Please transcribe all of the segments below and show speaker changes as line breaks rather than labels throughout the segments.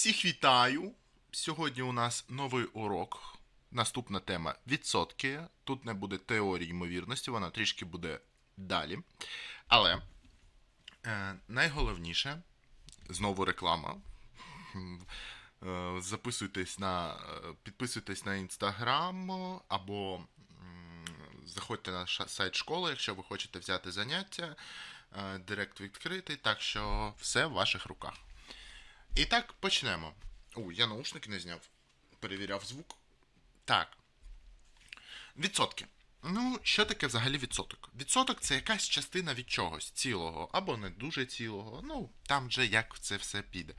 Всіх вітаю! Сьогодні у нас новий урок. Наступна тема відсотки. Тут не буде теорії ймовірності, вона трішки буде далі. Але е, найголовніше, знову реклама. Е, Записуйтесь на, підписуйтесь на інстаграм або заходьте на сайт школи, якщо ви хочете взяти заняття. Е, Директ відкритий, так що все в ваших руках. І так, почнемо. У, я наушники не зняв. Перевіряв звук. Так. Відсотки. Ну, що таке взагалі відсоток? Відсоток це якась частина від чогось цілого, або не дуже цілого. Ну, там вже як це все піде.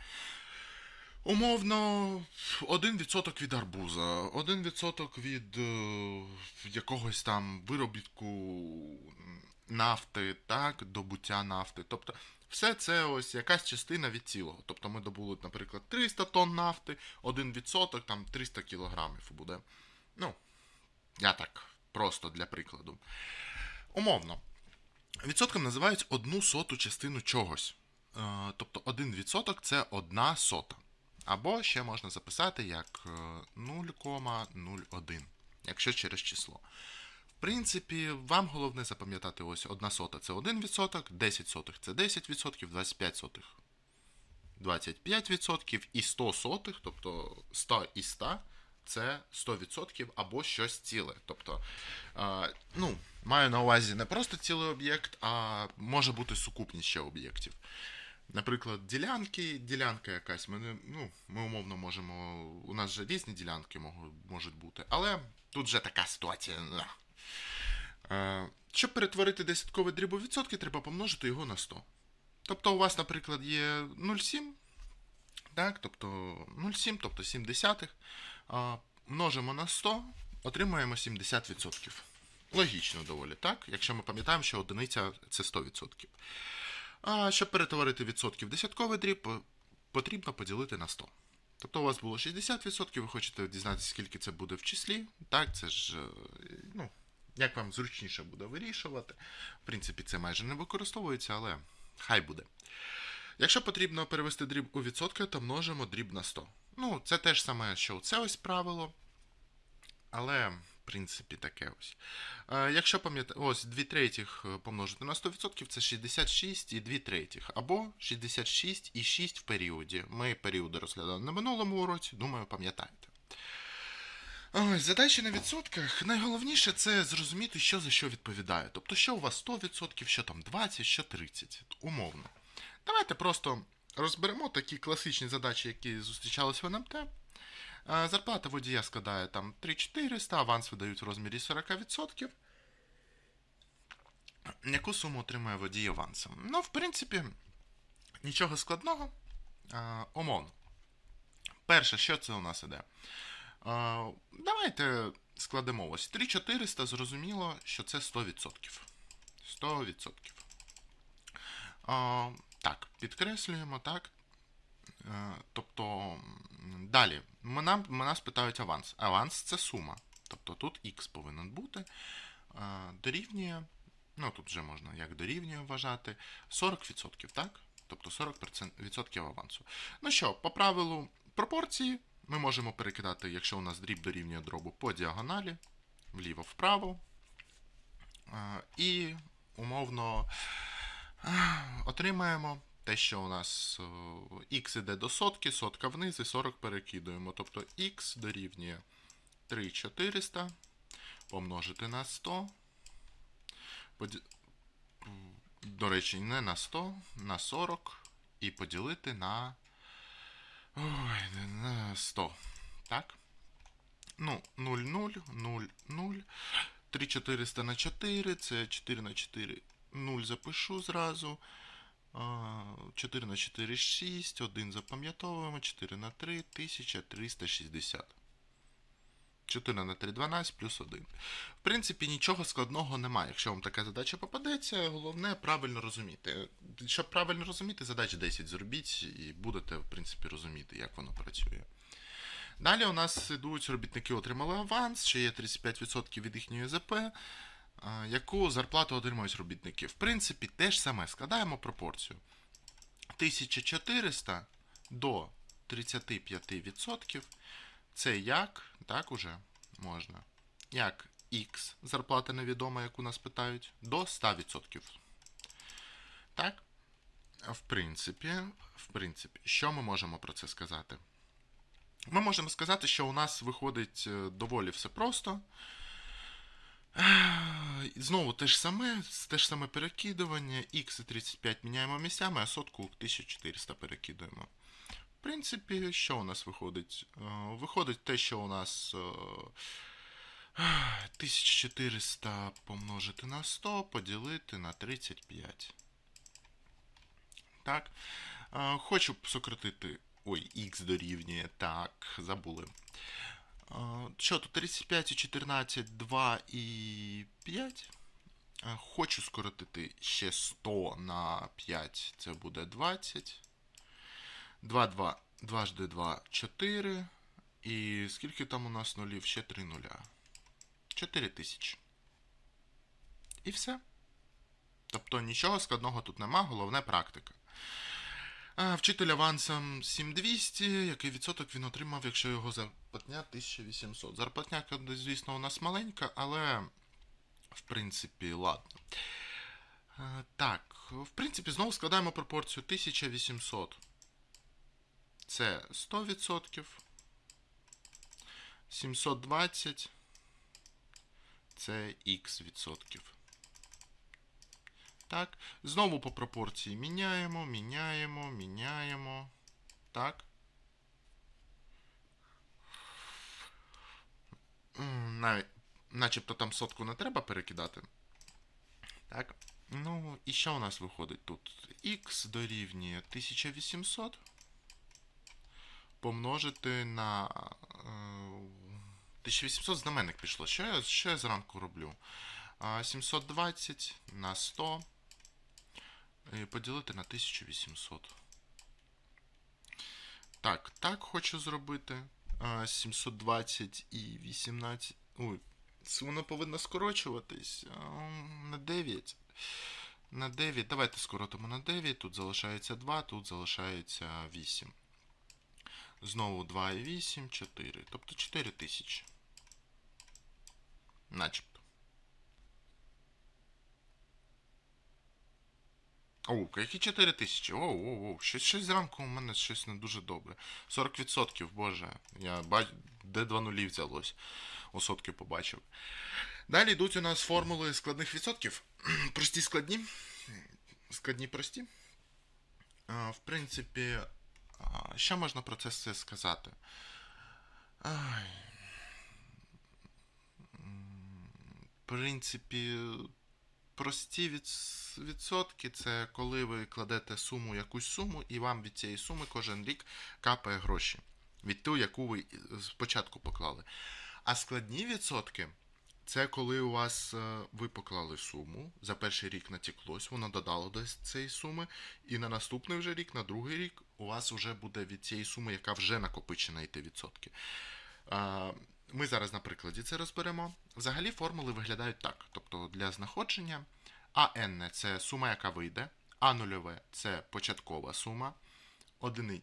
Умовно, 1% від арбуза, 1% від е, якогось там виробітку нафти, так, добуття нафти. Тобто, все це ось якась частина від цілого. Тобто ми добули, наприклад, 300 тонн нафти, 1% там 300 кілограмів буде. Ну, я так, просто для прикладу. Умовно. Відсотком називають одну соту частину чогось. Е, тобто 1% це одна сота. Або ще можна записати як е, 0,01, якщо через число. Принципі, вам головне запам'ятати ось одна сота це 1%, 10 сотих це 10%, 25 сотих 25% і 100 сотих, тобто 100 і 100 це 100% або щось ціле. Тобто, ну, маю на увазі не просто цілий об'єкт, а може бути сукупність ще об'єктів. Наприклад, ділянки, ділянка якась, ми, не- ну, ми умовно можемо. У нас же різні ділянки можуть бути, але тут вже така ситуація. Е, Щоб перетворити десятковий дріб у відсотки, треба помножити його на 100. Тобто у вас, наприклад, є 0,7, так, тобто 0,7, тобто 7 десятих. Множимо на 100, отримуємо 70%. Логічно доволі, так? Якщо ми пам'ятаємо, що одиниця це 100%. А щоб перетворити відсотки в десятковий дріб, потрібно поділити на 100. Тобто у вас було 60%, ви хочете дізнатися, скільки це буде в числі. Так, це ж, е, ну, як вам зручніше буде вирішувати. В принципі, це майже не використовується, але хай буде. Якщо потрібно перевести дріб у відсотки, то множимо дріб на 100. Ну, це те ж саме, що це ось правило. Але, в принципі, таке ось. Якщо пам'ятаєте, ось 2 третіх е, помножити на 100% це 66 і 2 третіх. Або 66 і 6 в періоді. Ми періоди розглядали на минулому уроці, думаю, пам'ятаєте. Ось, задачі на відсотках. Найголовніше це зрозуміти, що за що відповідає. Тобто, що у вас 100%, що там 20%, що 30%. Умовно. Давайте просто розберемо такі класичні задачі, які зустрічались в НМТ. Е, Зарплата водія складає там 3400, аванс видають в розмірі 40%. Яку суму отримує водій авансом? Ну, в принципі, нічого складного. Е, Умовно. Перше, що це у нас іде? Давайте складемо ось 3400, зрозуміло, що це 100%. 100%. А, так, підкреслюємо, так. Е, тобто, далі. Ми Нам, ми питають аванс. Аванс це сума. Тобто тут x повинен бути. Е, Дорівнює. Ну, тут вже можна як дорівнює вважати. 40%, так? Тобто 40% авансу. Ну що, по правилу пропорції ми можемо перекидати, якщо у нас дріб дорівнює дробу по діагоналі, вліво-вправо. Е, І умовно отримаємо те, що у нас x іде до сотки, сотка вниз і 40 перекидуємо. Тобто x дорівнює 3400 помножити на 100. Поді... До речі, не на 100, на 40 і поділити на. Ой, на 100. Так? Ну, 0, 0, 0, 0. 3400 на 4, це 4 на 4, 0 запишу зразу. 4 на 4 6, 1 запам'ятовуємо, 4 на 3 1360. 4 на 3 12 плюс 1. В принципі, нічого складного немає. Якщо вам така задача попадеться, головне правильно розуміти. Щоб правильно розуміти, задач 10 зробіть і будете, в принципі, розуміти, як воно працює. Далі у нас ідуть робітники отримали аванс, ще є 35% від їхньої ЗП. Яку зарплату отримують робітники? В принципі, те ж саме. Складаємо пропорцію. 1400 до 35% це як, так уже можна, як X, зарплата невідома, яку нас питають, до 100%. Так? В принципі, в принципі, що ми можемо про це сказати? Ми можемо сказати, що у нас виходить е, доволі все просто. Е, Знову те ж саме, те ж саме перекидування, X35 міняємо місцями, а сотку 1400 перекидуємо. В принципі, що у нас виходить? Е, Виходить те, що у нас е, 1400 помножити на 100, поділити на 35. Так. Е, Хочу сократити. Ой, x дорівнює. Так, забули. Е, Що тут 35 і 14, 2 і 5. Е, Хочу скоротити ще 100 на 5, це буде 20. 2, 2, 2 2, 4. І скільки там у нас нулів? Ще 3 нуля. 4 тисячі. І все. Тобто нічого складного тут нема, головне практика. А, Вчитель авансом 7200, який відсоток він отримав, якщо його зарплатня 1800. Зарплатня, звісно, у нас маленька, але в принципі, ладно. Так, в принципі, знову складаємо пропорцію 1800. Це 100%. 720 це х відсотків. Так. Знову по пропорції міняємо, міняємо, міняємо. Так. Навіть, начебто там сотку не треба перекидати. Так. Ну, і що у нас виходить тут? Х дорівнює 1800 помножити на. е, 1800 знаменник пішло. Що я, що я зранку роблю? А, 720 на 100 і поділити на 1800. Так, так хочу зробити. А, 720 і 18. Ой, воно повинно скорочуватись. На 9. На 9. Давайте скоротимо на 9. Тут залишається 2, тут залишається 8. Знову 2 і 8, 4. Тобто 4 тисячі. Начебто. О, які 4 тисячі? Оу, оу, оу. Щось, щось зранку у мене щось не дуже добре. 40%, боже. Я бач... де два нулі взялось. У сотки побачив. Далі йдуть у нас формули складних відсотків. Прості складні. Складні прості. В принципі, що можна про це все сказати? Ай. В принципі, прості відсотки це коли ви кладете суму якусь суму, і вам від цієї суми кожен рік капає гроші. Від ту, яку ви спочатку поклали. А складні відсотки це коли у вас е, ви поклали суму, за перший рік натіклось, воно додало до цієї суми, і на наступний вже рік, на другий рік, у вас вже буде від цієї суми, яка вже накопичена, йти відсотки. Ми зараз на прикладі це розберемо. Взагалі формули виглядають так. Тобто для знаходження АН це сума, яка вийде, А нульове це початкова сума, одини,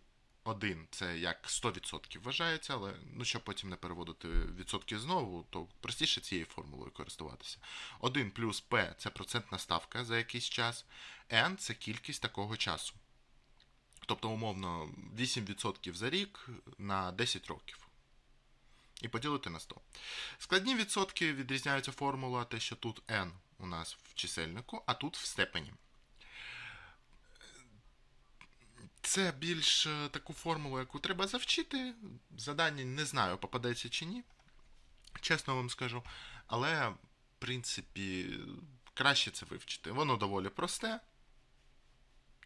1 це як 100% вважається, але ну, щоб потім не переводити відсотки знову, то простіше цією формулою користуватися. 1 плюс P це процентна ставка за якийсь час, N це кількість такого часу. Тобто, умовно, 8% за рік на 10 років. І поділити на 100. Складні відсотки відрізняються формула, те, що тут n у нас в чисельнику, а тут в степені. Це більш е, таку формулу, яку треба завчити. Задання не знаю, попадеться чи ні. Чесно вам скажу. Але, в принципі, краще це вивчити. Воно доволі просте,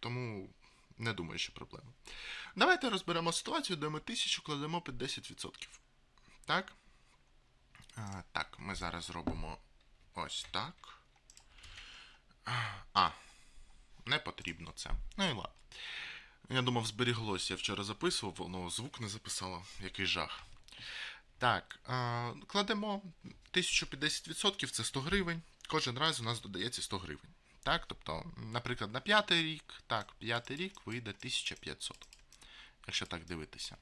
тому не думаю, що проблема. Давайте розберемо ситуацію, де ми 1000 кладемо під 10%. Так? А, так, ми зараз зробимо ось так. А, не потрібно це. Ну і ладно. Я думав, зберіглося. Я вчора записував, воно звук не записало. Який жах. Так, кладемо 1000 під 10% це 100 гривень. Кожен раз у нас додається 100 гривень. Так, тобто, наприклад, на п'ятий рік, так, п'ятий рік вийде 1500. якщо так дивитися.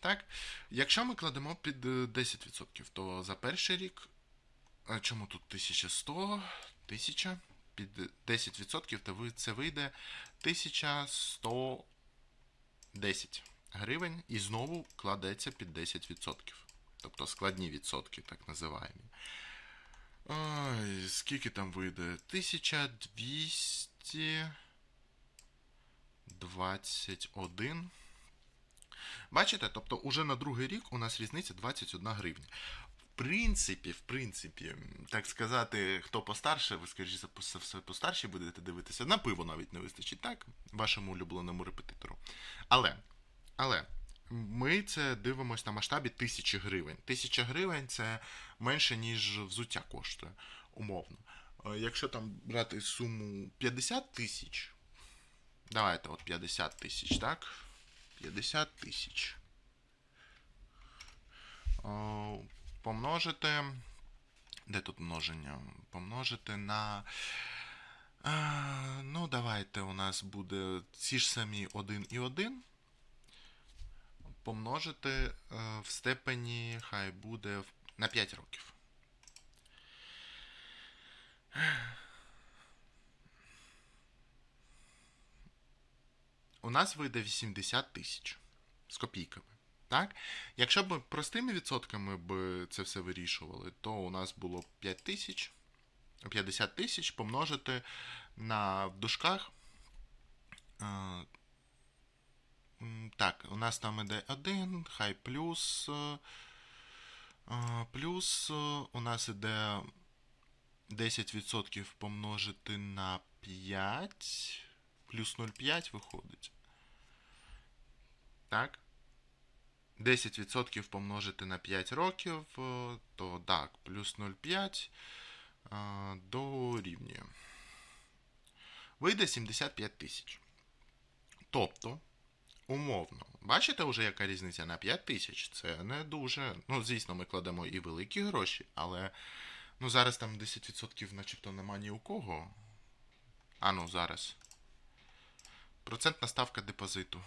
Так? Якщо ми кладемо під е, 10%, то за перший рік. а Чому тут 1100? 1000 під 10%, то це вийде 1110 гривень і знову кладеться під 10%. Тобто складні відсотки, так називаємо. Ой, скільки там вийде? 1221. Бачите, тобто уже на другий рік у нас різниця 21 гривня. Принципі, в принципі, так сказати, хто постарше, ви скоріше все постарші будете дивитися, на пиво навіть не вистачить, так? Вашому улюбленому репетитору. Але, але, ми це дивимося на масштабі тисячі гривень. Тисяча гривень це менше, ніж взуття коштує, умовно. Е, Якщо там брати суму 50 тисяч, давайте от 50 тисяч, так? 50 тисяч. Помножити. Де тут множення? Помножити на. Ну, давайте у нас буде ці ж самі 1 і 1. Помножити е, в степені, хай буде на 5 років. У нас вийде 80 тисяч з копійками. Так? Якщо б простими відсотками б це все вирішували, то у нас було б 5 тисяч, 50 тисяч помножити на в дужках. е, Так, у нас там іде 1, хай плюс. е, е, Плюс у нас іде 10% помножити на 5. Плюс 0,5 виходить. Так? 10% помножити на 5 років, е, то так, плюс 0,5 е, дорівнює. Вийде 75 тисяч. Тобто, умовно, бачите вже, яка різниця на 5 тисяч? Це не дуже. Ну, звісно, ми кладемо і великі гроші, але ну, зараз там 10% начебто нема ні у кого. А ну, зараз. Процентна ставка депозиту.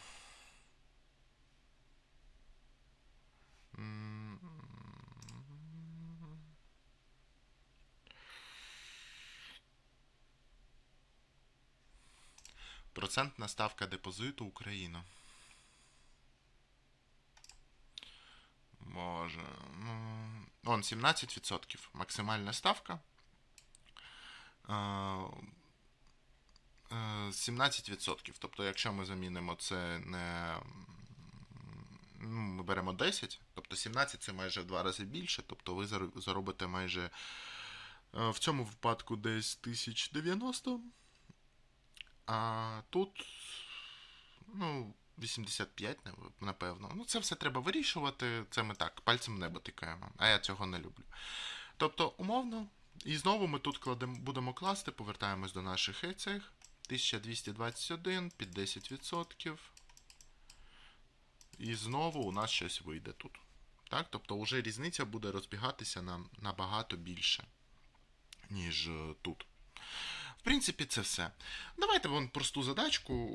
Процентна ставка депозиту Україна. Може. Ну, он 17%. Максимальна ставка. Е, е, 17%. Тобто, якщо ми замінимо це не. Ну, ми беремо 10, тобто 17 це майже в два рази більше, тобто ви заробите майже е, в цьому випадку десь 1090. А тут, ну, 85, напевно. Ну, це все треба вирішувати. Це ми так, пальцем небо тикаємо. А я цього не люблю. Тобто, умовно, і знову ми тут кладемо, будемо класти, повертаємось до наших цих. 1221 під 10%. І знову у нас щось вийде тут. Так? Тобто вже різниця буде розбігатися нам набагато більше, ніж е, тут. Принципі, це все. Давайте вон просту задачку.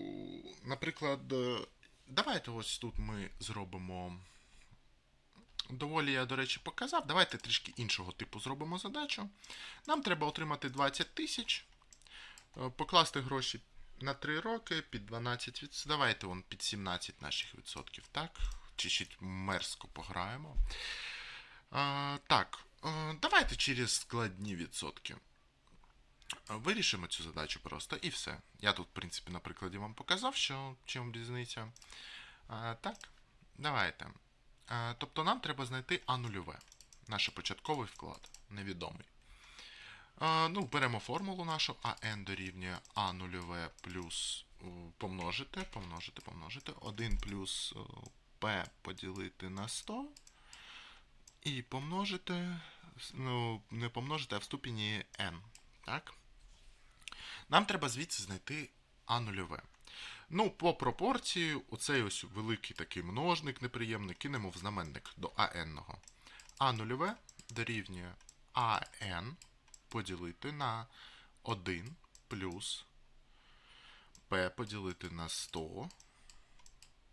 Наприклад, е, давайте ось тут ми зробимо. Доволі я, до речі, показав. Давайте трішки іншого типу зробимо задачу. Нам треба отримати 20 тисяч, е, покласти гроші на 3 роки під 12 відсотків. Давайте вон під 17 наших відсотків, так? Чуть-чуть мерзко пограємо. А, так, е, давайте через складні відсотки. Е, Вирішимо цю задачу просто і все. Я тут, в принципі, на прикладі вам показав, що чим різниця. А, так, давайте. А, тобто нам треба знайти А нульове. Наш початковий вклад, невідомий. А, ну, беремо формулу нашу АН дорівнює А нульове плюс е, помножити, помножити, помножити. 1 плюс е, P поділити на 100. І помножити, ну, не помножити, а в ступені n. Так? Нам треба звідси знайти А нульове. Ну, по пропорції, оцей ось великий такий множник неприємний кинемо в знаменник до АН. А нульове дорівнює АН поділити на 1 плюс P поділити на 100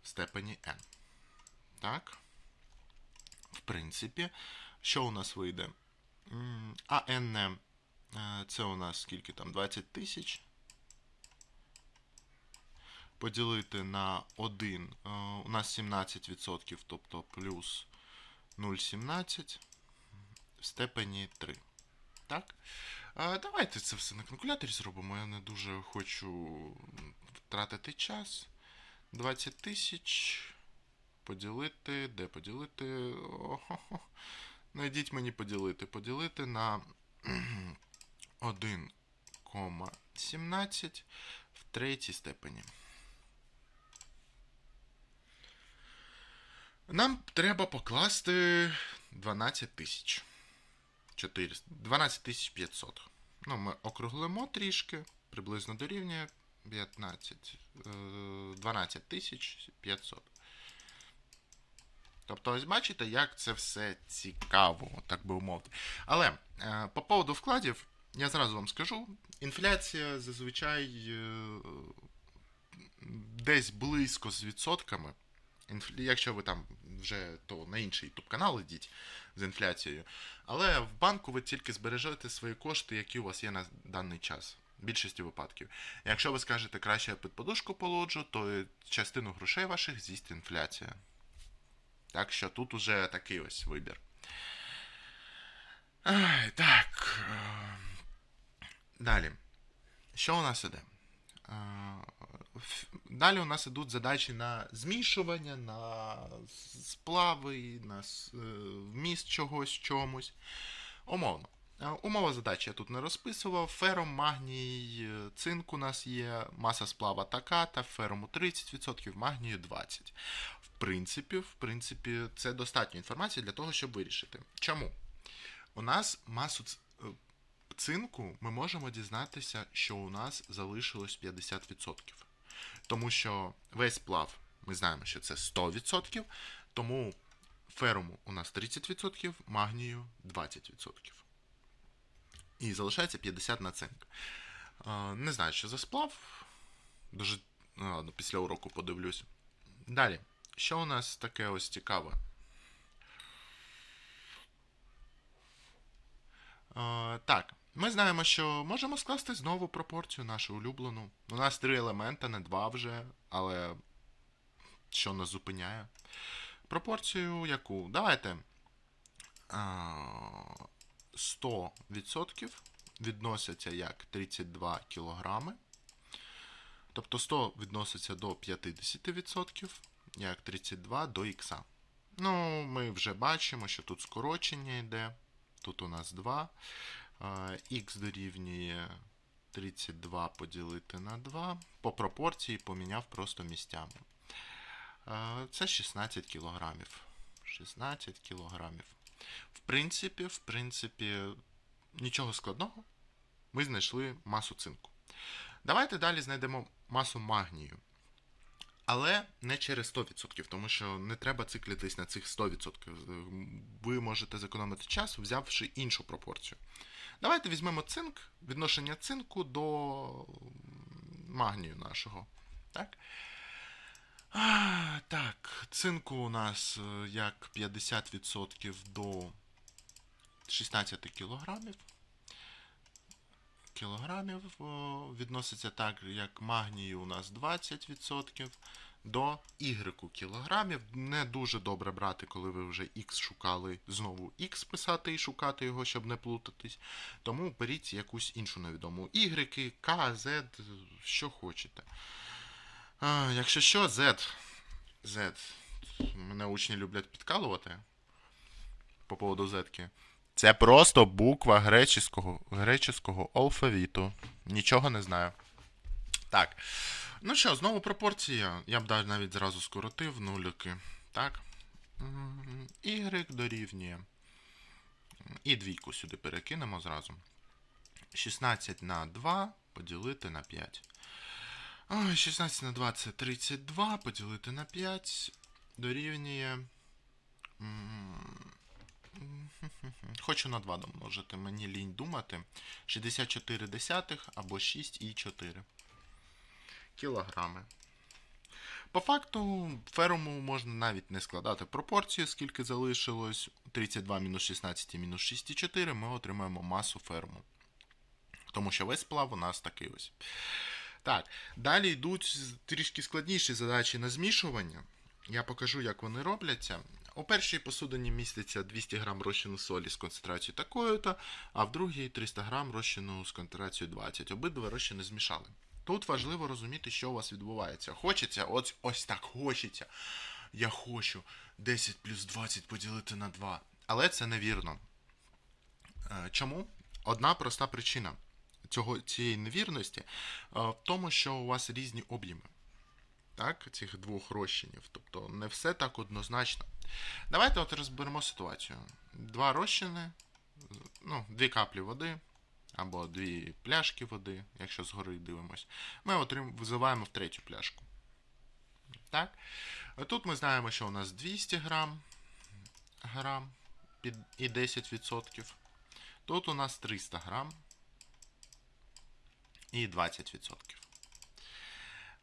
в степені n. Так. В принципі, що у нас вийде? М, А n е, це у нас скільки там? 20 тисяч. Поділити на 1. е, У нас 17%, тобто плюс 0,17 в степені 3. Так? Давайте це все на калькуляторі зробимо. Я не дуже хочу втратити час. 20 тисяч. Поділити. Де поділити? Найдіть мені поділити. Поділити на 1,17 в третій степені. Нам треба покласти 12 тисяч. 400, 12 тисяч 500. Ну, ми округлимо трішки, приблизно дорівнює 15, е, 12 тисяч 500. Тобто, ось бачите, як це все цікаво, так би умовити. Але е, по поводу вкладів, я зразу вам скажу, інфляція зазвичай е, десь близько з відсотками. Якщо ви там вже то на інший YouTube канал йдіть з інфляцією. Але в банку ви тільки збережете свої кошти, які у вас є на даний час. В більшості випадків. Якщо ви скажете, краще я під подушку положу, то частину грошей ваших з'їсть інфляція. Так що тут уже такий ось вибір. Ай, так. Далі. Що у нас іде? Далі у нас ідуть задачі на змішування, на сплави, на е, вміст чогось чомусь. Умовно. Умова задачі я тут не розписував. Фером, магній, е, цинк у нас є, маса сплава така, та ферому 30%, магнію 20%. В принципі, в принципі, це достатньо інформації для того, щоб вирішити. Чому? У нас масу цинку ми можемо дізнатися, що у нас залишилось 50%. Тому що весь сплав ми знаємо, що це 100%, тому феруму у нас 30%, магнію 20%. І залишається 50 на цинк. Не знаю, що за сплав. Дуже ну, ладно, після уроку подивлюсь. Далі. Що у нас таке ось цікаве? Так, ми знаємо, що можемо скласти знову пропорцію нашу улюблену. У нас три елемента, не два вже, але що нас зупиняє? Пропорцію яку? Давайте. 100% відносяться як 32 кілограми. Тобто 100 відноситься до 50%, як 32 до х. Ну, ми вже бачимо, що тут скорочення йде. Тут у нас 2. Х дорівнює 32 поділити на 2. По пропорції поміняв просто місцями. Це 16 кілограмів. 16 кілограмів. В принципі, в принципі, нічого складного. Ми знайшли масу цинку. Давайте далі знайдемо масу магнію. Але не через 100%, тому що не треба циклитись на цих 100%. Ви можете зекономити час, взявши іншу пропорцію. Давайте візьмемо цинк, відношення цинку до магнію нашого. Так? А, так, цинку у нас е, як 50% до 16 кілограмів. Кілограмів відноситься так, як магнію у нас 20% до Y кілограмів. Не дуже добре брати, коли ви вже X шукали, знову X писати і шукати його, щоб не плутатись. Тому беріть якусь іншу невідому. Y, K, Z, що хочете. А, якщо що, Z. Z. Мене учні люблять підкалувати по поводу Z. Це просто буква греческого, греческого алфавіту. Нічого не знаю. Так. Ну що, знову пропорція. Я б навіть зразу скоротив нулики. Так. Y дорівнює. І двійку сюди перекинемо зразу. 16 на 2 поділити на 5. 16 на 2 це 32, поділити на 5 дорівнює. Хочу на 2 домножити, мені лінь думати. 64 десятих або 6,4 кілограми. По факту, феруму можна навіть не складати пропорції, скільки залишилось. 32 мінус 16 мінус 6,4 ми отримаємо масу феруму. Тому що весь сплав у нас такий ось. Так, далі йдуть трішки складніші задачі на змішування. Я покажу, як вони робляться. У першій посудині міститься 200 грам розчину солі з концентрацією такою-то, а в другій 300 грам розчину з концентрацією 20. Обидва розчини змішали. Тут важливо розуміти, що у вас відбувається. Хочеться, ось, ось так хочеться. Я хочу 10 плюс 20 поділити на 2. Але це невірно. Е, Чому? Одна проста причина цього, цієї невірності е, в тому, що у вас різні об'єми так, цих двох розчинів. Тобто не все так однозначно. Давайте от розберемо ситуацію. Два розчини, ну, дві каплі води, або дві пляшки води, якщо згори дивимось, ми отрим... визиваємо в третю пляшку. Так? Тут ми знаємо, що у нас 200 грам, грам під... і 10%. Тут у нас 300 грам і 20%.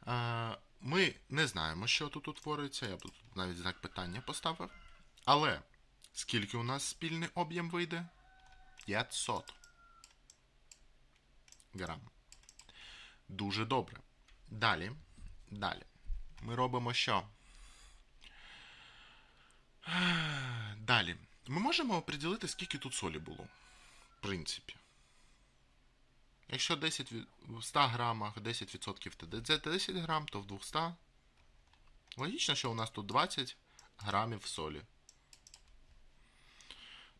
Е, Ми не знаємо, що тут утворюється. Я тут навіть знак питання поставив. Але скільки у нас спільний об'єм вийде? 500 грам. Дуже добре. Далі. Далі. Ми робимо що? Далі. Ми можемо оприділити, скільки тут солі було. В принципі. Якщо 10 в 100 грамах 10% ТДЦ 10 грам, то в 200. Логічно, що у нас тут 20 грамів солі.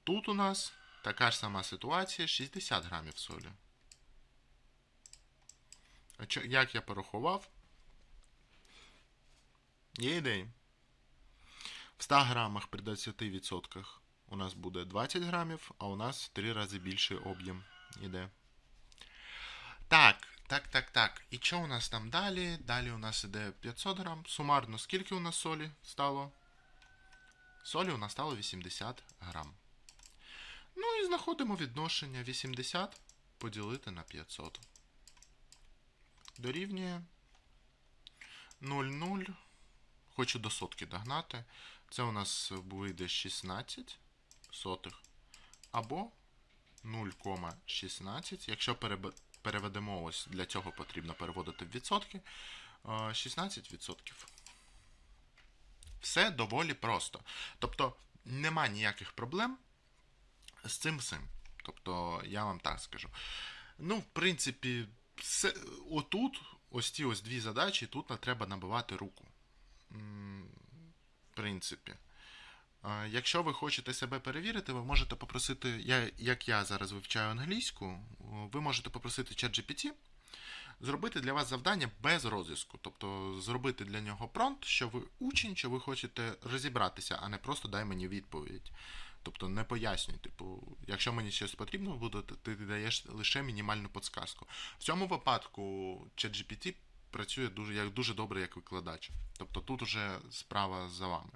Тут у нас така ж сама ситуація 60 грамів солі. Як я порахував? Є ідеї. В 100 грамах при 20% у нас буде 20 грамів, а у нас в 3 рази більший об'єм іде. Так, так, так, так. І що у нас там далі? Далі у нас іде 500 грам. Сумарно, скільки у нас солі стало? Солі у нас стало 80 грам. Ну і знаходимо відношення 80 поділити на 500. Дорівнює 0,0. Хочу до сотки догнати. Це у нас вийде 16 сотих. Або 0,16. Якщо переведемо ось для цього потрібно переводити в відсотки. е, 16%. Все доволі просто. Тобто нема ніяких проблем з цим всім. Тобто, я вам так скажу. Ну, в принципі, все, отут, ось ці ось дві задачі, тут треба набивати руку. В принципі. Якщо ви хочете себе перевірити, ви можете попросити, я, як я зараз вивчаю англійську, ви можете попросити ChatGPT зробити для вас завдання без розв'язку. Тобто зробити для нього промпт, що ви учень, що ви хочете розібратися, а не просто дай мені відповідь. Тобто не пояснюй, типу, якщо мені щось потрібно буде, ти даєш лише мінімальну подсказку. В цьому випадку ChatGPT працює дуже, як, дуже добре як викладач. Тобто тут уже справа за вами.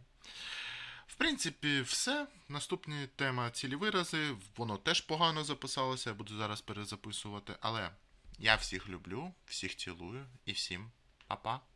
В принципі, все. Наступна тема цілі вирази. Воно теж погано записалося, я буду зараз перезаписувати. Але я всіх люблю, всіх цілую і всім па-па.